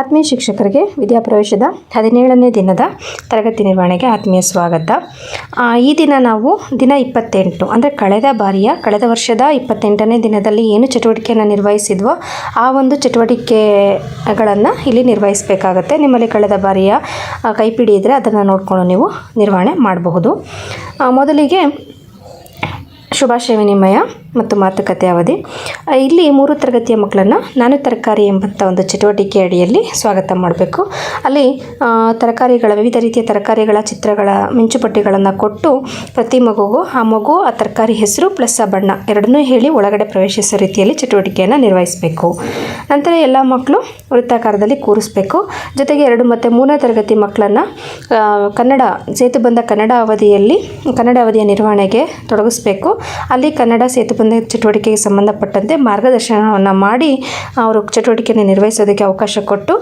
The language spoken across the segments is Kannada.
ಆತ್ಮೀಯ ಶಿಕ್ಷಕರಿಗೆ ವಿದ್ಯಾಪ್ರವೇಶದ ಹದಿನೇಳನೇ ದಿನದ ತರಗತಿ ನಿರ್ವಹಣೆಗೆ ಆತ್ಮೀಯ ಸ್ವಾಗತ. ಈ ದಿನ ನಾವು ದಿನ ಇಪ್ಪತ್ತೆಂಟು, ಅಂದರೆ ಕಳೆದ ಬಾರಿಯ, ಕಳೆದ ವರ್ಷದ ಇಪ್ಪತ್ತೆಂಟನೇ ದಿನದಲ್ಲಿ ಏನು ಚಟುವಟಿಕೆಯನ್ನು ನಿರ್ವಹಿಸಿದ್ವೋ ಆ ಒಂದು ಚಟುವಟಿಕೆಗಳನ್ನು ಇಲ್ಲಿ ನಿರ್ವಹಿಸಬೇಕಾಗತ್ತೆ. ನಿಮ್ಮಲ್ಲಿ ಕಳೆದ ಬಾರಿಯ ಕೈಪಿಡಿ ಇದ್ದರೆ ಅದನ್ನು ನೋಡಿಕೊಂಡು ನೀವು ನಿರ್ವಹಣೆ ಮಾಡಬಹುದು. ಮೊದಲಿಗೆ ಶುಭಾಶಯ ವಿನಿಮಯ. ಮತ್ತು ಮಾತುಕತೆ ಅವಧಿ. ಇಲ್ಲಿ ಮೂರು ತರಗತಿಯ ಮಕ್ಕಳನ್ನು ನಾನು ತರಕಾರಿ ಎಂಬಂಥ ಒಂದು ಚಟುವಟಿಕೆ ಅಡಿಯಲ್ಲಿ ಸ್ವಾಗತ ಮಾಡಬೇಕು. ಅಲ್ಲಿ ತರಕಾರಿಗಳ, ವಿವಿಧ ರೀತಿಯ ತರಕಾರಿಗಳ ಚಿತ್ರಗಳ ಮಿಂಚುಪಟ್ಟಿಗಳನ್ನು ಕೊಟ್ಟು ಪ್ರತಿ ಮಗುಗೂ ಆ ಮಗು, ಆ ತರಕಾರಿ ಹೆಸರು ಪ್ಲಸ್ ಆ ಬಣ್ಣ ಎರಡನ್ನೂ ಹೇಳಿ ಒಳಗಡೆ ಪ್ರವೇಶಿಸೋ ರೀತಿಯಲ್ಲಿ ಚಟುವಟಿಕೆಯನ್ನು ನಿರ್ವಹಿಸಬೇಕು. ನಂತರ ಎಲ್ಲ ಮಕ್ಕಳು ವೃತ್ತಾಕಾರದಲ್ಲಿ ಕೂರಿಸ್ಬೇಕು. ಜೊತೆಗೆ ಎರಡು ಮತ್ತು ಮೂರನೇ ತರಗತಿ ಮಕ್ಕಳನ್ನು ಕನ್ನಡ, ಸೇತು ಬಂದ ಕನ್ನಡ ಅವಧಿಯಲ್ಲಿ, ಕನ್ನಡ ಅವಧಿಯ ನಿರ್ವಹಣೆಗೆ ತೊಡಗಿಸ್ಬೇಕು. ಅಲ್ಲಿ ಕನ್ನಡ ಸೇತುಬಂಧ ಚಟುವಟಿಕೆಗೆ ಸಂಬಂಧಪಟ್ಟಂತೆ ಮಾರ್ಗದರ್ಶನವನ್ನು ಮಾಡಿ ಅವರು ಚಟುವಟಿಕೆಯನ್ನು ನಿರ್ವಹಿಸೋದಕ್ಕೆ ಅವಕಾಶ ಕೊಟ್ಟು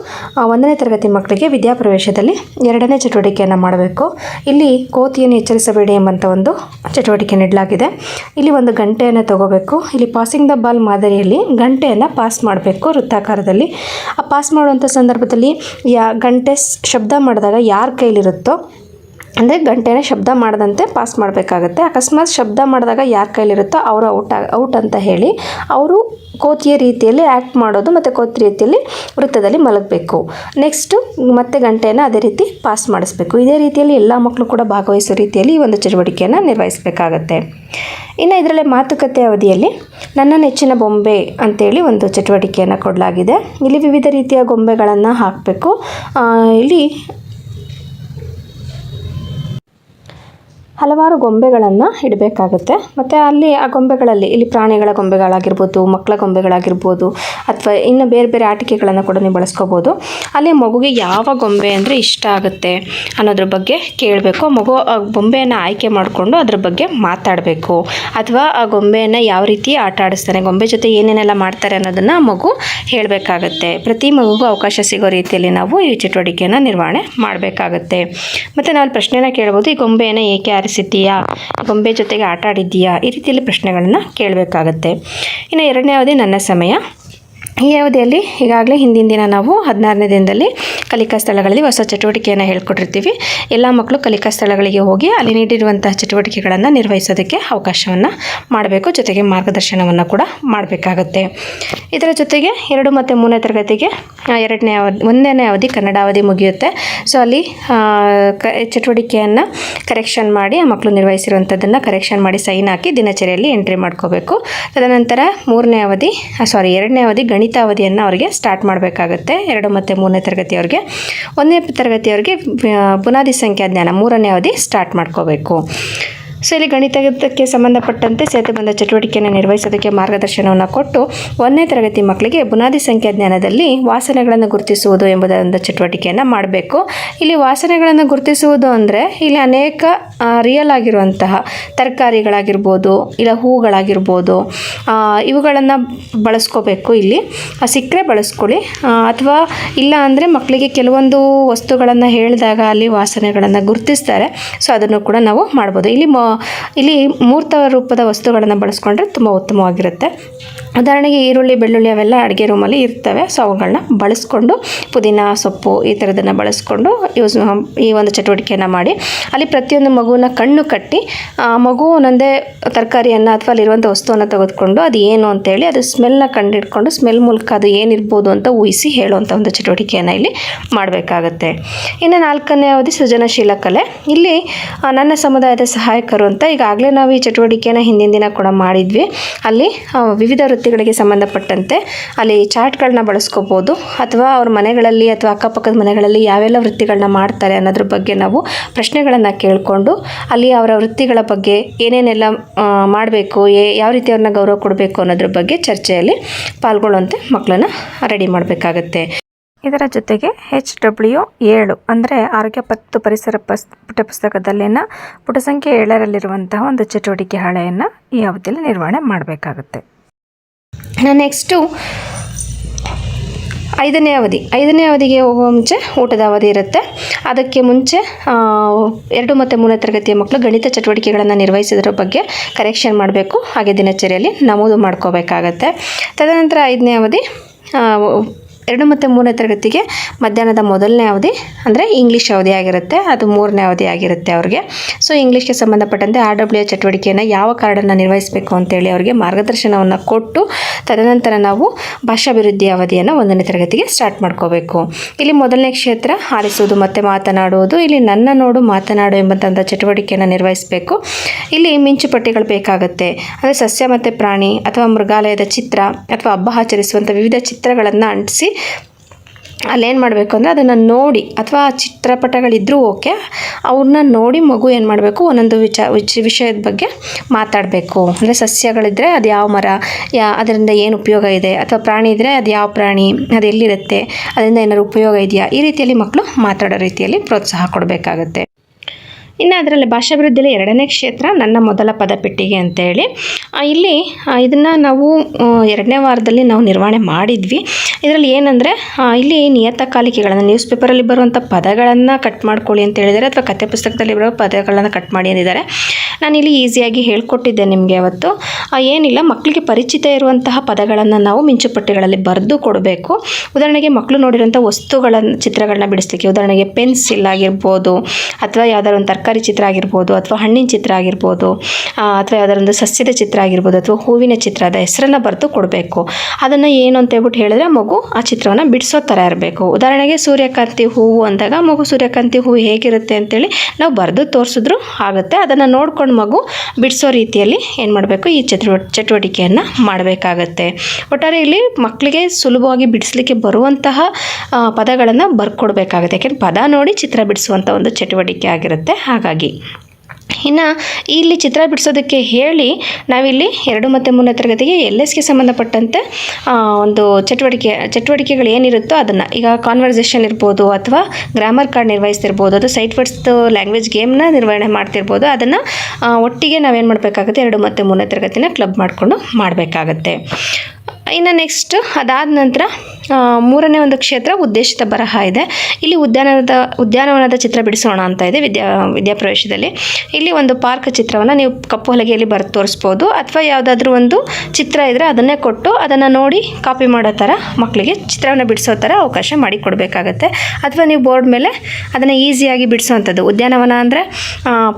ಒಂದನೇ ತರಗತಿ ಮಕ್ಕಳಿಗೆ ವಿದ್ಯಾಪ್ರವೇಶದಲ್ಲಿ ಎರಡನೇ ಚಟುವಟಿಕೆಯನ್ನು ಮಾಡಬೇಕು. ಇಲ್ಲಿ ಕೋತಿಯನ್ನು ಎಚ್ಚರಿಸಬೇಡಿ ಎಂಬಂಥ ಒಂದು ಚಟುವಟಿಕೆ ನೀಡಲಾಗಿದೆ. ಇಲ್ಲಿ ಒಂದು ಗಂಟೆಯನ್ನು ತಗೋಬೇಕು. ಇಲ್ಲಿ ಪಾಸಿಂಗ್ ದ ಬಾಲ್ ಮಾದರಿಯಲ್ಲಿ ಗಂಟೆಯನ್ನು ಪಾಸ್ ಮಾಡಬೇಕು ವೃತ್ತಾಕಾರದಲ್ಲಿ. ಆ ಪಾಸ್ ಮಾಡುವಂಥ ಸಂದರ್ಭದಲ್ಲಿ ಯಾ ಗಂಟೆ ಶಬ್ದ ಮಾಡಿದಾಗ ಯಾರ ಕೈಲಿರುತ್ತೋ ಅಂದರೆ ಗಂಟೆನ ಶಬ್ದ ಮಾಡದಂತೆ ಪಾಸ್ ಮಾಡಬೇಕಾಗತ್ತೆ. ಅಕಸ್ಮಾತ್ ಶಬ್ದ ಮಾಡಿದಾಗ ಯಾರ ಕೈಲಿರುತ್ತೋ ಅವರು ಔಟ್ ಔಟ್ ಅಂತ ಹೇಳಿ ಅವರು ಕೋತಿಯ ರೀತಿಯಲ್ಲಿ ಆ್ಯಕ್ಟ್ ಮಾಡೋದು ಮತ್ತು ಕೋತಿ ರೀತಿಯಲ್ಲಿ ವೃತ್ತದಲ್ಲಿ ಮಲಗಬೇಕು. ನೆಕ್ಸ್ಟು ಮತ್ತೆ ಗಂಟೆಯನ್ನು ಅದೇ ರೀತಿ ಪಾಸ್ ಮಾಡಿಸ್ಬೇಕು. ಇದೇ ರೀತಿಯಲ್ಲಿ ಎಲ್ಲ ಮಕ್ಕಳು ಕೂಡ ಭಾಗವಹಿಸೋ ರೀತಿಯಲ್ಲಿ ಈ ಒಂದು ಚಟುವಟಿಕೆಯನ್ನು ನಿರ್ವಹಿಸಬೇಕಾಗತ್ತೆ. ಇನ್ನು ಇದರಲ್ಲೇ ಮಾತುಕತೆ ಅವಧಿಯಲ್ಲಿ ನನ್ನ ನೆಚ್ಚಿನ ಬೊಂಬೆ ಅಂತೇಳಿ ಒಂದು ಚಟುವಟಿಕೆಯನ್ನು ಕೊಡಲಾಗಿದೆ. ಇಲ್ಲಿ ವಿವಿಧ ರೀತಿಯ ಗೊಂಬೆಗಳನ್ನು ಹಾಕಬೇಕು. ಇಲ್ಲಿ ಹಲವಾರು ಗೊಂಬೆಗಳನ್ನು ಇಡಬೇಕಾಗುತ್ತೆ. ಮತ್ತು ಅಲ್ಲಿ ಆ ಗೊಂಬೆಗಳಲ್ಲಿ, ಇಲ್ಲಿ ಪ್ರಾಣಿಗಳ ಗೊಂಬೆಗಳಾಗಿರ್ಬೋದು, ಮಕ್ಕಳ ಗೊಂಬೆಗಳಾಗಿರ್ಬೋದು, ಅಥವಾ ಇನ್ನು ಬೇರೆ ಬೇರೆ ಆಟಿಕೆಗಳನ್ನು ಕೂಡ ನೀವು ಬಳಸ್ಕೋಬೋದು. ಅಲ್ಲಿ ಮಗುಗೆ ಯಾವ ಗೊಂಬೆ ಅಂದರೆ ಇಷ್ಟ ಆಗುತ್ತೆ ಅನ್ನೋದ್ರ ಬಗ್ಗೆ ಕೇಳಬೇಕು. ಮಗು ಆ ಗೊಂಬೆಯನ್ನು ಆಯ್ಕೆ ಮಾಡಿಕೊಂಡು ಅದ್ರ ಬಗ್ಗೆ ಮಾತಾಡಬೇಕು. ಅಥವಾ ಆ ಗೊಂಬೆಯನ್ನು ಯಾವ ರೀತಿ ಆಟ ಆಡಿಸ್ತಾನೆ, ಗೊಂಬೆ ಜೊತೆ ಏನೇನೆಲ್ಲ ಮಾಡ್ತಾರೆ ಅನ್ನೋದನ್ನು ಮಗು ಹೇಳಬೇಕಾಗತ್ತೆ. ಪ್ರತಿ ಮಗುಗೂ ಅವಕಾಶ ಸಿಗೋ ರೀತಿಯಲ್ಲಿ ನಾವು ಈ ಚಟುವಟಿಕೆಯನ್ನು ನಿರ್ವಹಣೆ ಮಾಡಬೇಕಾಗತ್ತೆ. ಮತ್ತು ನಾವು ಪ್ರಶ್ನೆನ ಕೇಳ್ಬೋದು, ಈ ಗೊಂಬೆಯನ್ನು ಏಕೆ ಆರಿಸಿದ್ದೀಯಾ ಈ ಗೊಂಬೆ ಜೊತೆಗೆ ಆಟ ಆಡಿದ್ದೀಯಾ? ಈ ರೀತಿಯಲ್ಲಿ ಪ್ರಶ್ನೆಗಳನ್ನು ಕೇಳಬೇಕಾಗತ್ತೆ. ಇನ್ನು ಎರಡನೇ ಅವಧಿ ನನ್ನ ಸಮಯ. ಈ ಅವಧಿಯಲ್ಲಿ ಈಗಾಗಲೇ ಹಿಂದಿನ ದಿನ ನಾವು ಹದಿನಾರನೇ ದಿನದಲ್ಲಿ ಕಲಿಕಾ ಸ್ಥಳಗಳಲ್ಲಿ ಹೊಸ ಚಟುವಟಿಕೆಯನ್ನು ಹೇಳ್ಕೊಟ್ಟಿರ್ತೀವಿ. ಎಲ್ಲ ಮಕ್ಕಳು ಕಲಿಕಾ ಸ್ಥಳಗಳಿಗೆ ಹೋಗಿ ಅಲ್ಲಿ ನೀಡಿರುವಂತಹ ಚಟುವಟಿಕೆಗಳನ್ನು ನಿರ್ವಹಿಸೋದಕ್ಕೆ ಅವಕಾಶವನ್ನು ಮಾಡಬೇಕು. ಜೊತೆಗೆ ಮಾರ್ಗದರ್ಶನವನ್ನು ಕೂಡ ಮಾಡಬೇಕಾಗತ್ತೆ. ಇದರ ಜೊತೆಗೆ ಎರಡು ಮತ್ತು ಮೂರನೇ ತರಗತಿಗೆ ಎರಡನೇ ಅವಧಿ, ಒಂದನೇ ಅವಧಿ ಕನ್ನಡ ಅವಧಿ ಮುಗಿಯುತ್ತೆ. ಸೊ ಅಲ್ಲಿ ಕ, ಚಟುವಟಿಕೆಯನ್ನು ಕರೆಕ್ಷನ್ ಮಾಡಿ, ಆ ಮಕ್ಕಳು ನಿರ್ವಹಿಸಿರುವಂಥದ್ದನ್ನು ಕರೆಕ್ಷನ್ ಮಾಡಿ ಸೈನ್ ಹಾಕಿ ದಿನಚರಿಯಲ್ಲಿ ಎಂಟ್ರಿ ಮಾಡ್ಕೋಬೇಕು. ತದನಂತರ ಮೂರನೇ ಅವಧಿ ಸಾರಿ ಎರಡನೇ ಅವಧಿ ಗಣಿತ ಅವರಿಗೆ ಸ್ಟಾರ್ಟ್ ಮಾಡಬೇಕಾಗುತ್ತೆ. ಎರಡು ಮತ್ತು ಮೂರನೇ ತರಗತಿಯವ್ರಿಗೆ ಒಂದನೇ ತರಗತಿಯವ್ರಿಗೆ ಬುನಾದಿ ಸಂಖ್ಯಾ ಜ್ಞಾನ ಮೂರನೇ ಅವಧಿ ಸ್ಟಾರ್ಟ್ ಮಾಡ್ಕೋಬೇಕು. ಸೊ ಇಲ್ಲಿ ಗಣಿತಕ್ಕೆ ಸಂಬಂಧಪಟ್ಟಂತೆ ಸೇತುಬಂಧ ಚಟುವಟಿಕೆಯನ್ನು ನಿರ್ವಹಿಸೋದಕ್ಕೆ ಮಾರ್ಗದರ್ಶನವನ್ನು ಕೊಟ್ಟು ಒಂದನೇ ತರಗತಿ ಮಕ್ಕಳಿಗೆ ಬುನಾದಿ ಸಂಖ್ಯಾ ಜ್ಞಾನದಲ್ಲಿ ವಾಸನೆಗಳನ್ನು ಗುರುತಿಸುವುದು ಎಂಬುದೊಂದು ಚಟುವಟಿಕೆಯನ್ನು ಮಾಡಬೇಕು. ಇಲ್ಲಿ ವಾಸನೆಗಳನ್ನು ಗುರುತಿಸುವುದು ಅಂದರೆ ಇಲ್ಲಿ ಅನೇಕ ರಿಯಲ್ ಆಗಿರುವಂತಹ ತರಕಾರಿಗಳಾಗಿರ್ಬೋದು, ಇಲ್ಲ ಹೂಗಳಾಗಿರ್ಬೋದು ಇವುಗಳನ್ನು ಬಳಸ್ಕೋಬೇಕು ಇಲ್ಲಿ. ಸಿಕ್ಕರೆ ಬಳಸ್ಕೊಳ್ಳಿ. ಅಥವಾ ಇಲ್ಲ ಅಂದರೆ ಮಕ್ಕಳಿಗೆ ಕೆಲವೊಂದು ವಸ್ತುಗಳನ್ನು ಹೇಳಿದಾಗ ಅಲ್ಲಿ ವಾಸನೆಗಳನ್ನು ಗುರುತಿಸ್ತಾರೆ. ಸೊ, ಅದನ್ನು ಕೂಡ ನಾವು ಮಾಡ್ಬೋದು. ಇಲ್ಲಿ ಮ ಇಲ್ಲಿ ಮೂರ್ತ ರೂಪದ ವಸ್ತುಗಳನ್ನು ಬಳಸ್ಕೊಂಡ್ರೆ ತುಂಬ ಉತ್ತಮವಾಗಿರುತ್ತೆ. ಉದಾಹರಣೆಗೆ ಈರುಳ್ಳಿ, ಬೆಳ್ಳುಳ್ಳಿ ಅವೆಲ್ಲ ಅಡುಗೆ ರೂಮಲ್ಲಿ ಇರ್ತವೆ. ಸೊ ಅವುಗಳನ್ನ ಬಳಸ್ಕೊಂಡು ಪುದೀನ, ಸೊಪ್ಪು ಈ ಥರದನ್ನು ಬಳಸ್ಕೊಂಡು ಯೂಸ್ ಈ ಒಂದು ಚಟುವಟಿಕೆಯನ್ನು ಮಾಡಿ. ಅಲ್ಲಿ ಪ್ರತಿಯೊಂದು ಮಗುವನ್ನ ಕಣ್ಣು ಕಟ್ಟಿ, ಆ ಮಗು ಒಂದೊಂದೇ ತರಕಾರಿಯನ್ನು ಅಥವಾ ಅಲ್ಲಿರುವಂಥ ವಸ್ತುವನ್ನು ತೆಗೆದುಕೊಂಡು ಅದು ಏನು ಅಂತೇಳಿ ಅದು ಸ್ಮೆಲ್ನ ಕಂಡಿಟ್ಕೊಂಡು ಸ್ಮೆಲ್ ಮೂಲಕ ಅದು ಏನಿರ್ಬೋದು ಅಂತ ಊಹಿಸಿ ಹೇಳುವಂಥ ಒಂದು ಚಟುವಟಿಕೆಯನ್ನು ಇಲ್ಲಿ ಮಾಡಬೇಕಾಗತ್ತೆ. ಇನ್ನು ನಾಲ್ಕನೇ ಅವಧಿ ಸೃಜನಶೀಲ ಕಲೆ. ಇಲ್ಲಿ ನನ್ನ ಸಮುದಾಯದ ಸಹಾಯಕರು ಅಂತ ಈಗಾಗಲೇ ನಾವು ಈ ಚಟುವಟಿಕೆಯನ್ನು ಹಿಂದಿನ ದಿನ ಕೂಡ ಮಾಡಿದ್ವಿ. ಅಲ್ಲಿ ವಿವಿಧ ವಿವಿಧ ವೃತ್ತಿಗಳಿಗೆ ಸಂಬಂಧಪಟ್ಟಂತೆ ಅಲ್ಲಿ ಚಾರ್ಟ್ಗಳನ್ನ ಬಳಸ್ಕೋಬೋದು ಅಥವಾ ಅವ್ರ ಮನೆಗಳಲ್ಲಿ ಅಥವಾ ಅಕ್ಕಪಕ್ಕದ ಮನೆಗಳಲ್ಲಿ ಯಾವೆಲ್ಲ ವೃತ್ತಿಗಳನ್ನ ಮಾಡ್ತಾರೆ ಅನ್ನೋದ್ರ ಬಗ್ಗೆ ನಾವು ಪ್ರಶ್ನೆಗಳನ್ನು ಕೇಳಿಕೊಂಡು ಅಲ್ಲಿ ಅವರ ವೃತ್ತಿಗಳ ಬಗ್ಗೆ ಏನೇನೆಲ್ಲ ಮಾಡಬೇಕು ಯಾವ ರೀತಿ ಅವ್ರನ್ನ ಗೌರವ ಕೊಡಬೇಕು ಅನ್ನೋದ್ರ ಬಗ್ಗೆ ಚರ್ಚೆಯಲ್ಲಿ ಪಾಲ್ಗೊಳ್ಳುವಂತೆ ಮಕ್ಕಳನ್ನ ರೆಡಿ ಮಾಡಬೇಕಾಗತ್ತೆ. ಇದರ ಜೊತೆಗೆ ಹೆಚ್ ಡಬ್ಲ್ಯೂ ಏಳು ಅಂದರೆ ಆರೋಗ್ಯ ಪತ್ತು ಪರಿಸರ ಪಸ್, ಪುಟ ಪುಸ್ತಕದಲ್ಲಿನ ಪುಟ ಸಂಖ್ಯೆ ಏಳರಲ್ಲಿರುವಂತಹ ಒಂದು ಚಟುವಟಿಕೆ ಹಾಳೆಯನ್ನು ಈ ಅವಧಿಯಲ್ಲಿ ನಿರ್ವಹಣೆ ಮಾಡಬೇಕಾಗುತ್ತೆ. ನೆಕ್ಸ್ಟು ಐದನೇ ಅವಧಿ. ಐದನೇ ಅವಧಿಗೆ ಹೋಗುವ ಮುಂಚೆ ಊಟದ ಅವಧಿ ಇರುತ್ತೆ. ಅದಕ್ಕೆ ಮುಂಚೆ ಎರಡು ಮತ್ತು ಮೂರನೇ ತರಗತಿಯ ಮಕ್ಕಳು ಗಣಿತ ಚಟುವಟಿಕೆಗಳನ್ನು ನಿರ್ವಹಿಸಿದ್ರ ಬಗ್ಗೆ ಕರೆಕ್ಷನ್ ಮಾಡಬೇಕು. ಹಾಗೆ ದಿನಚರಿಯಲ್ಲಿ ನಮೂದು ಮಾಡ್ಕೋಬೇಕಾಗತ್ತೆ. ತದನಂತರ ಐದನೇ ಅವಧಿ ಎರಡು ಮತ್ತು ಮೂರನೇ ತರಗತಿಗೆ ಮಧ್ಯಾಹ್ನದ ಮೊದಲನೇ ಅವಧಿ, ಅಂದರೆ ಇಂಗ್ಲೀಷ್ ಅವಧಿ ಆಗಿರುತ್ತೆ. ಅದು ಮೂರನೇ ಅವಧಿ ಆಗಿರುತ್ತೆ ಅವ್ರಿಗೆ. ಸೊ ಇಂಗ್ಲೀಷ್ಗೆ ಸಂಬಂಧಪಟ್ಟಂತೆ ಆರ್ ಡಬ್ಲ್ಯೂ ಚಟುವಟಿಕೆಯನ್ನು ಯಾವ ಕಾರ್ಡನ್ನು ನಿರ್ವಹಿಸಬೇಕು ಅಂತೇಳಿ ಅವರಿಗೆ ಮಾರ್ಗದರ್ಶನವನ್ನು ಕೊಟ್ಟು, ತದನಂತರ ನಾವು ಭಾಷಾಭಿವೃದ್ಧಿ ಅವಧಿಯನ್ನು ಒಂದನೇ ತರಗತಿಗೆ ಸ್ಟಾರ್ಟ್ ಮಾಡ್ಕೋಬೇಕು. ಇಲ್ಲಿ ಮೊದಲನೇ ಕ್ಷೇತ್ರ, ಆಲಿಸುವುದು ಮತ್ತು ಮಾತನಾಡುವುದು, ಇಲ್ಲಿ ನನ್ನ ನೋಡು, ಮಾತನಾಡು ಎಂಬಂಥ ಚಟುವಟಿಕೆಯನ್ನು ನಿರ್ವಹಿಸಬೇಕು. ಇಲ್ಲಿ ಮಿಂಚು ಪಟ್ಟಿಗಳು ಬೇಕಾಗುತ್ತೆ. ಅಂದರೆ ಸಸ್ಯ ಮತ್ತು ಪ್ರಾಣಿ, ಅಥವಾ ಮೃಗಾಲಯದ ಚಿತ್ರ, ಅಥವಾ ಹಬ್ಬ ಆಚರಿಸುವಂಥ ವಿವಿಧ ಚಿತ್ರಗಳನ್ನು ಅಂಟಿಸಿ ಅಲ್ಲೇನು ಮಾಡಬೇಕು ಅಂದರೆ ಅದನ್ನು ನೋಡಿ, ಅಥವಾ ಚಿತ್ರಪಟಗಳಿದ್ದರೂ ಓಕೆ ಅವ್ರನ್ನ ನೋಡಿ ಮಗು ಏನು ಮಾಡಬೇಕು, ಒಂದೊಂದು ವಿಚ ವಿಚ, ವಿಷಯದ ಬಗ್ಗೆ ಮಾತಾಡಬೇಕು. ಅಂದರೆ ಸಸ್ಯಗಳಿದ್ದರೆ ಅದು ಯಾವ ಮರ, ಯಾ, ಅದರಿಂದ ಏನು ಉಪಯೋಗ ಇದೆ, ಅಥವಾ ಪ್ರಾಣಿ ಇದ್ದರೆ ಅದು ಯಾವ ಪ್ರಾಣಿ, ಅದು ಎಲ್ಲಿರುತ್ತೆ, ಅದರಿಂದ ಏನಾದ್ರು ಉಪಯೋಗ ಇದೆಯಾ, ಈ ರೀತಿಯಲ್ಲಿ ಮಕ್ಕಳು ಮಾತಾಡೋ ರೀತಿಯಲ್ಲಿ ಪ್ರೋತ್ಸಾಹ ಕೊಡಬೇಕಾಗತ್ತೆ. ಇನ್ನು ಅದರಲ್ಲಿ ಭಾಷಾಭಿವೃದ್ಧಿಯಲ್ಲಿ ಎರಡನೇ ಕ್ಷೇತ್ರ ನನ್ನ ಮೊದಲ ಪದಪೆಟ್ಟಿಗೆ ಅಂತೇಳಿ. ಇಲ್ಲಿ ಇದನ್ನು ನಾವು ಎರಡನೇ ವಾರದಲ್ಲಿ ನಾವು ನಿರ್ವಹಣೆ ಮಾಡಿದ್ವಿ. ಇದರಲ್ಲಿ ಏನಂದರೆ ಇಲ್ಲಿ ನಿಯತಕಾಲಿಕೆಗಳನ್ನು ನ್ಯೂಸ್ ಪೇಪರಲ್ಲಿ ಬರುವಂಥ ಪದಗಳನ್ನು ಕಟ್ ಮಾಡ್ಕೊಳ್ಳಿ ಅಂತ ಹೇಳಿದ್ದಾರೆ ಅಥವಾ ಕಥೆ ಪುಸ್ತಕದಲ್ಲಿ ಬರೋ ಪದಗಳನ್ನು ಕಟ್ ಮಾಡಿ ಅಂದಿದ್ದಾರೆ. ನಾನಿಲ್ಲಿ ಈಸಿಯಾಗಿ ಹೇಳ್ಕೊಟ್ಟಿದ್ದೆ ನಿಮಗೆ ಅವತ್ತು ಏನಿಲ್ಲ ಮಕ್ಕಳಿಗೆ ಪರಿಚಿತ ಇರುವಂತಹ ಪದಗಳನ್ನು ನಾವು ಮಿಂಚುಪಟ್ಟಿಗಳಲ್ಲಿ ಬರೆದು ಕೊಡಬೇಕು. ಉದಾಹರಣೆಗೆ ಮಕ್ಕಳು ನೋಡಿರೋಂಥ ವಸ್ತುಗಳನ್ನು ಚಿತ್ರಗಳನ್ನ ಬಿಡಿಸ್ಲಿಕ್ಕೆ, ಉದಾಹರಣೆಗೆ ಪೆನ್ಸಿಲ್ ಆಗಿರ್ಬೋದು, ಅಥವಾ ಯಾವ್ದಾದ್ರು ಒಂದು ತರಕಾರಿ ಚಿತ್ರ ಆಗಿರ್ಬೋದು, ಅಥವಾ ಹಣ್ಣಿನ ಚಿತ್ರ ಆಗಿರ್ಬೋದು ಅಥವಾ ಯಾವ್ದಾದ್ರು ಒಂದು ಸಸ್ಯದ ಚಿತ್ರ ಆಗಿರ್ಬೋದು, ಅಥವಾ ಹೂವಿನ ಚಿತ್ರದ ಹೆಸರನ್ನು ಬರೆದು ಕೊಡಬೇಕು. ಅದನ್ನು ಏನು ಅಂತ ಹೇಳ್ಬಿಟ್ಟು ಹೇಳಿದ್ರೆ ಮಗು ಆ ಚಿತ್ರವನ್ನು ಬಿಡಿಸೋ ಥರ ಇರಬೇಕು. ಉದಾಹರಣೆಗೆ ಸೂರ್ಯಕಾಂತಿ ಹೂವು ಅಂದಾಗ ಮಗು ಸೂರ್ಯಕಾಂತಿ ಹೂವು ಹೇಗಿರುತ್ತೆ ಅಂತೇಳಿ ನಾವು ಬರೆದು ತೋರಿಸಿದ್ರು ಆಗುತ್ತೆ. ಅದನ್ನು ನೋಡ್ಕೊಂಡು ಮಗು ಬಿಡಿಸೋ ರೀತಿಯಲ್ಲಿ ಏನು ಮಾಡಬೇಕು, ಈ ಚಟುವ, ಚಟುವಟಿಕೆಯನ್ನು ಮಾಡಬೇಕಾಗತ್ತೆ. ಒಟ್ಟಾರೆ ಇಲ್ಲಿ ಮಕ್ಕಳಿಗೆ ಸುಲಭವಾಗಿ ಬಿಡಿಸಲಿಕ್ಕೆ ಬರುವಂತಹ ಪದಗಳನ್ನು ಬರ್ಕೊಡ್ಬೇಕಾಗುತ್ತೆ. ಯಾಕೆಂದರೆ ಪದ ನೋಡಿ ಚಿತ್ರ ಬಿಡಿಸುವಂಥ ಒಂದು ಚಟುವಟಿಕೆ ಆಗಿರುತ್ತೆ. ಹಾಗಾಗಿ ಇನ್ನು ಇಲ್ಲಿ ಚಿತ್ರ ಬಿಡಿಸೋದಕ್ಕೆ ಹೇಳಿ ನಾವಿಲ್ಲಿ ಎರಡು ಮತ್ತು ಮೂರನೇ ತರಗತಿಗೆ ಎಲ್ ಎಸ್ಗೆ ಸಂಬಂಧಪಟ್ಟಂತೆ ಒಂದು ಚಟುವಟಿಕೆ, ಚಟುವಟಿಕೆಗಳು ಏನಿರುತ್ತೋ ಅದನ್ನು, ಈಗ ಕಾನ್ವರ್ಸೇಷನ್ ಇರ್ಬೋದು ಅಥವಾ ಗ್ರಾಮರ್ ಕಾರ್ಡ್ ನಿರ್ವಹಿಸ್ತಿರ್ಬೋದು, ಅದು ಸೈಟ್ ವರ್ಡ್ಸ್ದು ಲ್ಯಾಂಗ್ವೇಜ್ ಗೇಮ್ನ ನಿರ್ವಹಣೆ ಮಾಡ್ತಿರ್ಬೋದು, ಅದನ್ನು ಒಟ್ಟಿಗೆ ನಾವೇನು ಮಾಡಬೇಕಾಗುತ್ತೆ, ಎರಡು ಮತ್ತು ಮೂರನೇ ತರಗತಿನ ಕ್ಲಬ್ ಮಾಡಿಕೊಂಡು ಮಾಡಬೇಕಾಗತ್ತೆ. ಇನ್ನು ನೆಕ್ಸ್ಟ್ ಅದಾದ ನಂತರ ಮೂರನೇ ಒಂದು ಕ್ಷೇತ್ರ ಉದ್ದೇಶಿತ ಬರಹ ಇದೆ. ಇಲ್ಲಿ ಉದ್ಯಾನದ ಉದ್ಯಾನವನದ ಚಿತ್ರ ಬಿಡಿಸೋಣ ಅಂತ ಇದೆ ವಿದ್ಯಾ, ವಿದ್ಯಾಪ್ರವೇಶದಲ್ಲಿ. ಇಲ್ಲಿ ಒಂದು ಪಾರ್ಕ್ ಚಿತ್ರವನ್ನು ನೀವು ಕಪ್ಪು ಹಲಗೆಯಲ್ಲಿ ಬರೆದು ತೋರಿಸ್ಬೋದು. ಅಥವಾ ಯಾವುದಾದ್ರೂ ಒಂದು ಚಿತ್ರ ಇದ್ದರೆ ಅದನ್ನೇ ಕೊಟ್ಟು ಅದನ್ನು ನೋಡಿ ಕಾಪಿ ಮಾಡೋ ಥರ ಮಕ್ಕಳಿಗೆ ಚಿತ್ರವನ್ನು ಬಿಡಿಸೋ ಥರ ಅವಕಾಶ ಮಾಡಿ ಕೊಡಬೇಕಾಗತ್ತೆ. ಅಥವಾ ನೀವು ಬೋರ್ಡ್ ಮೇಲೆ ಅದನ್ನು ಈಸಿಯಾಗಿ ಬಿಡಿಸೋವಂಥದ್ದು. ಉದ್ಯಾನವನ ಅಂದರೆ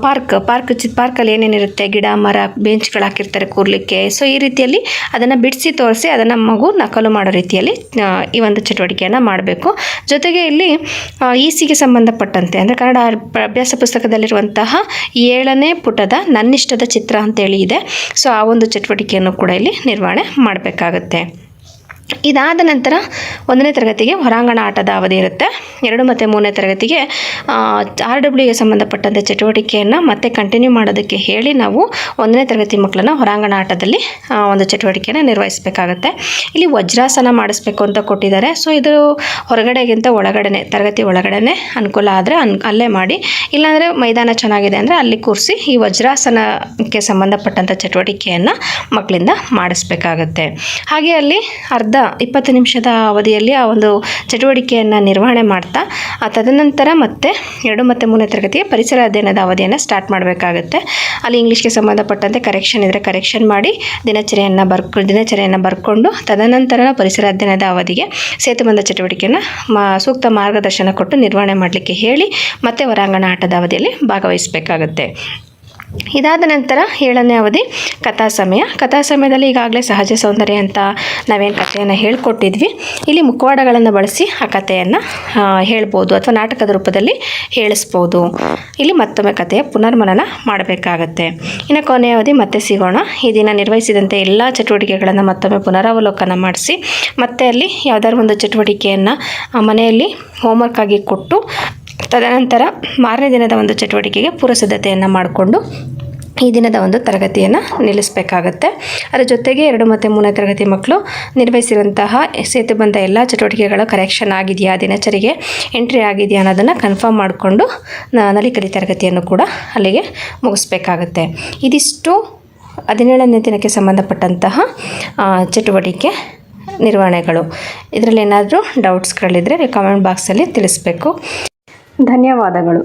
ಪಾರ್ಕ್. ಪಾರ್ಕ್ ಚಿ, ಪಾರ್ಕಲ್ಲಿ ಏನೇನಿರುತ್ತೆ? ಗಿಡ, ಮರ ಬೆಂಚ್ಗಳು ಹಾಕಿರ್ತಾರೆ ಕೂರ್ಲಿಕ್ಕೆ. ಸೊ ಈ ರೀತಿಯಲ್ಲಿ ಅದನ್ನು ಬಿಡಿಸಿ ತೋರಿಸಿ ಅದನ್ನು ಮಗು ನಕಲು ಮಾಡೋ ರೀತಿಯಲ್ಲಿ ಈ ಒಂದು ಚಟುವಟಿಕೆಯನ್ನು ಮಾಡಬೇಕು. ಜೊತೆಗೆ ಇಲ್ಲಿ ಇ ಸಿಗೆ ಸಂಬಂಧಪಟ್ಟಂತೆ, ಅಂದರೆ ಕನ್ನಡ ಅಭ್ಯಾಸ ಪುಸ್ತಕದಲ್ಲಿರುವಂತಹ ಏಳನೇ ಪುಟದ ನನ್ನಿಷ್ಟದ ಚಿತ್ರ ಅಂತೇಳಿ ಇದೆ. ಸೊ, ಆ ಒಂದು ಚಟುವಟಿಕೆಯನ್ನು ಕೂಡ ಇಲ್ಲಿ ನಿರ್ವಹಣೆ ಮಾಡಬೇಕಾಗತ್ತೆ. ಇದಾದ ನಂತರ ಒಂದನೇ ತರಗತಿಗೆ ಹೊರಾಂಗಣ ಆಟದ ಅವಧಿ ಇರುತ್ತೆ. ಎರಡು ಮತ್ತು ಮೂರನೇ ತರಗತಿಗೆ ಆರ್ ಡಬ್ಲ್ಯೂಗೆ ಸಂಬಂಧಪಟ್ಟಂತೆ ಚಟುವಟಿಕೆಯನ್ನು ಮತ್ತೆ ಕಂಟಿನ್ಯೂ ಮಾಡೋದಕ್ಕೆ ಹೇಳಿ ನಾವು ಒಂದನೇ ತರಗತಿ ಮಕ್ಕಳನ್ನ ಹೊರಾಂಗಣ ಆಟದಲ್ಲಿ ಒಂದು ಚಟುವಟಿಕೆಯನ್ನು ನಿರ್ವಹಿಸಬೇಕಾಗತ್ತೆ. ಇಲ್ಲಿ ವಜ್ರಾಸನ ಮಾಡಿಸ್ಬೇಕು ಅಂತ ಕೊಟ್ಟಿದ್ದಾರೆ. ಸೊ ಇದು ಹೊರಗಡೆಗಿಂತ ಒಳಗಡೆ ತರಗತಿ ಒಳಗಡೆನೆ ಅನುಕೂಲ ಆದರೆ ಅನ್, ಅಲ್ಲೇ ಮಾಡಿ. ಇಲ್ಲಾಂದರೆ ಮೈದಾನ ಚೆನ್ನಾಗಿದೆ ಅಂದರೆ ಅಲ್ಲಿ ಕೂರಿಸಿ ಈ ವಜ್ರಾಸನಕ್ಕೆ ಸಂಬಂಧಪಟ್ಟಂಥ ಚಟುವಟಿಕೆಯನ್ನು ಮಕ್ಕಳಿಂದ ಮಾಡಿಸ್ಬೇಕಾಗತ್ತೆ. ಹಾಗೆ ಅಲ್ಲಿ ಅರ್ಧ ಇಪ್ಪತ್ತು ನಿಮಿಷದ ಅವಧಿಯಲ್ಲಿ ಆ ಒಂದು ಚಟುವಟಿಕೆಯನ್ನು ನಿರ್ವಹಣೆ ಮಾಡ್ತಾ, ಆ ತದನಂತರ ಮತ್ತೆ ಎರಡು ಮತ್ತು ಮೂರನೇ ತರಗತಿಗೆ ಪರಿಸರ ಅಧ್ಯಯನದ ಅವಧಿಯನ್ನು ಸ್ಟಾರ್ಟ್ ಮಾಡಬೇಕಾಗುತ್ತೆ. ಅಲ್ಲಿ ಇಂಗ್ಲೀಷ್ಗೆ ಸಂಬಂಧಪಟ್ಟಂತೆ ಕರೆಕ್ಷನ್ ಇದ್ದರೆ ಕರೆಕ್ಷನ್ ಮಾಡಿ, ದಿನಚರಿಯನ್ನು ಬರ್ಕ, ದಿನಚರಿಯನ್ನು ಬರ್ಕೊಂಡು, ತದನಂತರ ಪರಿಸರ ಅಧ್ಯಯನದ ಅವಧಿಗೆ ಸೇತುಬಂಧ ಚಟುವಟಿಕೆಯನ್ನು ಮಾ, ಸೂಕ್ತ ಮಾರ್ಗದರ್ಶನ ಕೊಟ್ಟು ನಿರ್ವಹಣೆ ಮಾಡಲಿಕ್ಕೆ ಹೇಳಿ, ಮತ್ತೆ ಹೊರಾಂಗಣ ಆಟದ ಅವಧಿಯಲ್ಲಿ ಭಾಗವಹಿಸಬೇಕಾಗತ್ತೆ. ಇದಾದ ನಂತರ ಏಳನೇ ಅವಧಿ, ಕಥಾ ಸಮಯ. ಕಥಾ ಸಮಯದಲ್ಲಿ ಈಗಾಗಲೇ ಸಹಜ ಸೌಂದರ್ಯ ಅಂತ ನಾವೇನು ಕಥೆಯನ್ನು ಹೇಳ್ಕೊಟ್ಟಿದ್ವಿ. ಇಲ್ಲಿ ಮುಖವಾಡಗಳನ್ನು ಬಳಸಿ ಆ ಕಥೆಯನ್ನು ಹೇಳ್ಬೋದು ಅಥವಾ ನಾಟಕದ ರೂಪದಲ್ಲಿ ಹೇಳಿಸ್ಬೋದು. ಇಲ್ಲಿ ಮತ್ತೊಮ್ಮೆ ಕಥೆಯ ಪುನರ್ಮನನ ಮಾಡಬೇಕಾಗತ್ತೆ. ಇನ್ನು ಕೊನೆಯ ಅವಧಿ ಮತ್ತೆ ಸಿಗೋಣ. ಈ ದಿನ ನಿರ್ವಹಿಸಿದಂತೆ ಎಲ್ಲ ಚಟುವಟಿಕೆಗಳನ್ನು ಮತ್ತೊಮ್ಮೆ ಪುನರಾವಲೋಕನ ಮಾಡಿಸಿ, ಮತ್ತೆ ಅಲ್ಲಿ ಯಾವುದಾದ್ರು ಒಂದು ಚಟುವಟಿಕೆಯನ್ನು ಮನೆಯಲ್ಲಿ ಹೋಮ್ವರ್ಕ್ ಆಗಿ ಕೊಟ್ಟು ತದನಂತರ ಮಾರನೇ ದಿನದ ಒಂದು ಚಟುವಟಿಕೆಗೆ ಪೂರ್ವಸಿದ್ಧತೆಯನ್ನು ಮಾಡಿಕೊಂಡು ಈ ದಿನದ ಒಂದು ತರಗತಿಯನ್ನು ನಿಲ್ಲಿಸಬೇಕಾಗತ್ತೆ. ಅದರ ಜೊತೆಗೆ ಎರಡು ಮತ್ತು ಮೂರನೇ ತರಗತಿ ಮಕ್ಕಳು ನಿರ್ವಹಿಸಿರುವಂತಹ ಸೇತು ಬಂದ ಎಲ್ಲ ಚಟುವಟಿಕೆಗಳ ಕರೆಕ್ಷನ್ ಆಗಿದೆಯಾ, ದಿನಚರಿಗೆ ಎಂಟ್ರಿ ಆಗಿದೆಯಾ ಅನ್ನೋದನ್ನು ಕನ್ಫರ್ಮ್ ಮಾಡಿಕೊಂಡು ನಲಿಕಲಿ ತರಗತಿಯನ್ನು ಕೂಡ ಅಲ್ಲಿಗೆ ಮುಗಿಸ್ಬೇಕಾಗತ್ತೆ. ಇದಿಷ್ಟು ಹದಿನೇಳನೇ ದಿನಕ್ಕೆ ಸಂಬಂಧಪಟ್ಟಂತಹ ಚಟುವಟಿಕೆ ನಿರ್ವಹಣೆಗಳು. ಇದರಲ್ಲಿ ಏನಾದರೂ ಡೌಟ್ಸ್ಗಳಿದ್ದರೆ ಕಮೆಂಟ್ ಬಾಕ್ಸಲ್ಲಿ ತಿಳಿಸ್ಬೇಕು. ಧನ್ಯವಾದಗಳು.